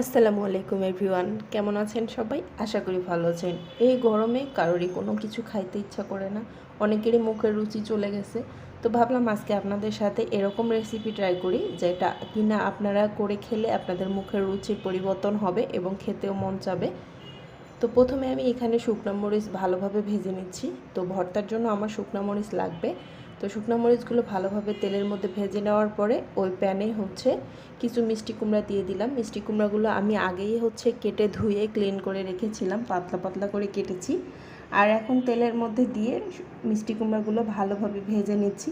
আসসালামু আলাইকুম এভরিওয়ান, কেমন আছেন সবাই? আশা করি ভালো আছেন। এই গরমে কারোরই কোনো কিছু খাইতে ইচ্ছা করে না। অনেকেরই মুখের রুচি চলে গেছে। তো ভাবলাম আজকে আপনাদের সাথে এরকম রেসিপি ট্রাই করি, যেটা কিনা আপনারা করে খেলে আপনাদের মুখের রুচির পরিবর্তন হবে এবং খেতেও মন চাবে। তো প্রথমে আমি এখানে শুকনো মরিচ ভালোভাবে ভেজে নিচ্ছি। তো ভর্তার জন্য আমার শুকনো মরিচ লাগবে। তো শুকনো মরিচগুলো ভালোভাবে তেলের মধ্যে ভেজে নেওয়ার পরে ওই প্যানে হচ্ছে কিছু মিষ্টি কুমড়া দিয়ে দিলাম। মিষ্টি কুমড়াগুলো আমি আগেই হচ্ছে কেটে ধুয়ে ক্লিন করে রেখেছিলাম, পাতলা পাতলা করে কেটেছি। আর এখন তেলের মধ্যে দিয়ে মিষ্টি কুমড়াগুলো ভালোভাবে ভেজে নিচ্ছি।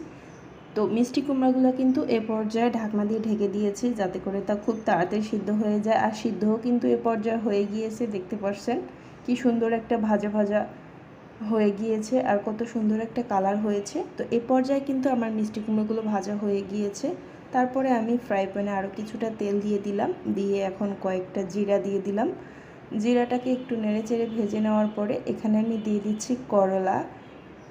তো মিষ্টি কুমড়াগুলো কিন্তু এ পর্যায়ে ঢাকনা দিয়ে ঢেকে দিয়েছি যাতে করে তা খুব তাড়াতাড়ি সিদ্ধ হয়ে যায়। আর সিদ্ধও কিন্তু এ পর্যায়ে হয়ে গিয়েছে, দেখতে পাচ্ছেন কি সুন্দর একটা ভাজা ভাজা হয়ে গিয়েছে আর কত সুন্দর একটা কালার হয়েছে। তো এ পর্যায়ে কিন্তু আমার মিষ্টি কুমড়োগুলো ভাজা হয়ে গিয়েছে। তারপরে আমি ফ্রাই প্যানে আরও কিছুটা তেল দিয়ে দিলাম। দিয়ে এখন কয়েকটা জিরা দিয়ে দিলাম। জিরাটাকে একটু নেড়ে চেড়ে ভেজে নেওয়ার পরে এখানে আমি দিয়ে দিচ্ছি করলা।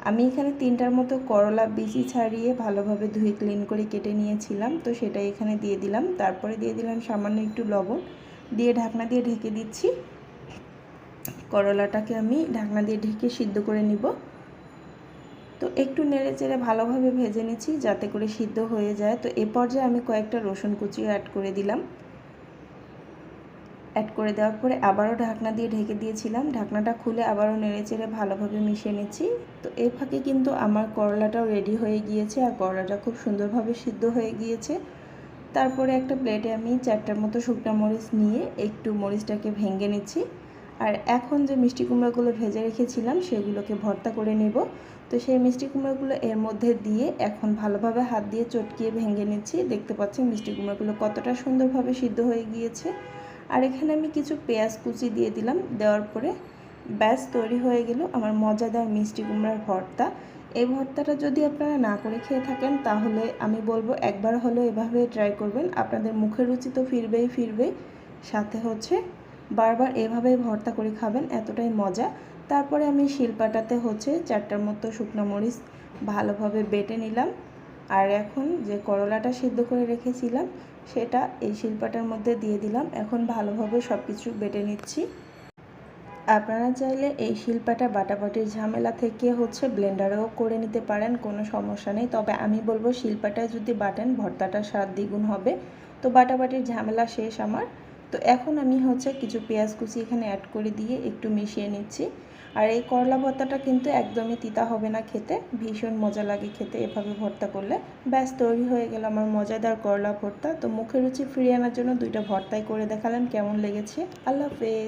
আমি এখানে তিনটার মতো করলা বিচি ছাড়িয়ে ভালোভাবে ধুয়ে ক্লিন করে কেটে নিয়েছিলাম। তো সেটা এখানে দিয়ে দিলাম। তারপরে দিয়ে দিলাম সামান্য একটু লবণ। দিয়ে ঢাকনা দিয়ে ঢেকে দিচ্ছি। করলাটাকে আমি ঢাকনা দিয়ে ঢেকে সিদ্ধ করে নিব। তো একটু নেড়ে চেড়ে ভালোভাবে ভেজে নিচ্ছি যাতে করে সিদ্ধ হয়ে যায়। তো এ পর্যায়ে আমি কয়েকটা রসুন কুচিও অ্যাড করে দিলাম। অ্যাড করে দেওয়ার পরে আবারও ঢাকনা দিয়ে ঢেকে দিয়েছিলাম। ঢাকনাটা খুলে আবারও নেড়ে চেড়ে ভালোভাবে মিশিয়ে নিচ্ছি। তো এই ফাঁকে কিন্তু আমার করলাটাও রেডি হয়ে গিয়েছে আর করলাটা খুব সুন্দরভাবে সিদ্ধ হয়ে গিয়েছে। তারপরে একটা প্লেটে আমি চারটার মতো শুকনো মরিচ নিয়ে একটু মরিচটাকে ভেঙে নিচ্ছি। আর এখন যে মিষ্টি কুমড়োগুলো ভেজে রেখেছিলাম, সেগুলোকে ভর্তা করে নেব। তো সেই মিষ্টি কুমড়োগুলো এর মধ্যে দিয়ে এখন ভালোভাবে হাত দিয়ে চটকিয়ে ভেঙে নিচ্ছি। দেখতে পাচ্ছেন মিষ্টি কুমড়োগুলো কতটা সুন্দরভাবে সিদ্ধ হয়ে গিয়েছে। আর এখানে আমি কিছু পেঁয়াজ কুচি দিয়ে দিলাম। দেওয়ার পরে ব্যাস, তৈরি হয়ে গেল আমার মজাদার মিষ্টি কুমড়ার ভর্তা। এই ভর্তাটা যদি আপনারা না করে খেয়ে থাকেন, তাহলে আমি বলব একবার হলেও এভাবে ট্রাই করবেন। আপনাদের মুখের রুচি তো ফিরবেই ফিরবে সাথে হচ্ছে বারবার এভাবেই ভর্তা করে খাবেন, এতটাই মজা। তারপরে আমি শিলপাটাতে হচ্ছে চারটার মতো শুকনো মরিচ ভালোভাবে বেটে নিলাম। আর এখন যে করলাটা সিদ্ধ করে রেখেছিলাম, সেটা এই শিলপাটার মধ্যে দিয়ে দিলাম। এখন ভালোভাবে সব কিছু বেটে নিচ্ছি। আপনারা চাইলে এই শিল্পাটা বাটাবাটির ঝামেলা থেকে হচ্ছে ব্লেন্ডারেও করে নিতে পারেন, কোনো সমস্যা নেই। তবে আমি বলব শিল্পাটায় যদি বাটেন, ভর্তাটা স্বাদ দ্বিগুণ হবে। তো বাটাবাটির ঝামেলা শেষ আমার। তো এখন আমি হচ্ছে কিছু পেঁয়াজ কুচি এখানে অ্যাড করে দিয়ে একটু মিশিয়ে নিচ্ছি। আর এই করলা ভর্তাটা কিন্তু একদমই তিতা হবে না খেতে, ভীষণ মজা লাগে খেতে এভাবে ভর্তা করলে। ব্যাস, তৈরি হয়ে গেল আমার মজাদার করলা ভর্তা। তো মুখে রুচি ফিরিয়ে আনার জন্য দুইটা ভর্তাই করে দেখালাম কেমন লেগেছে। আল্লাহ হাফেজ।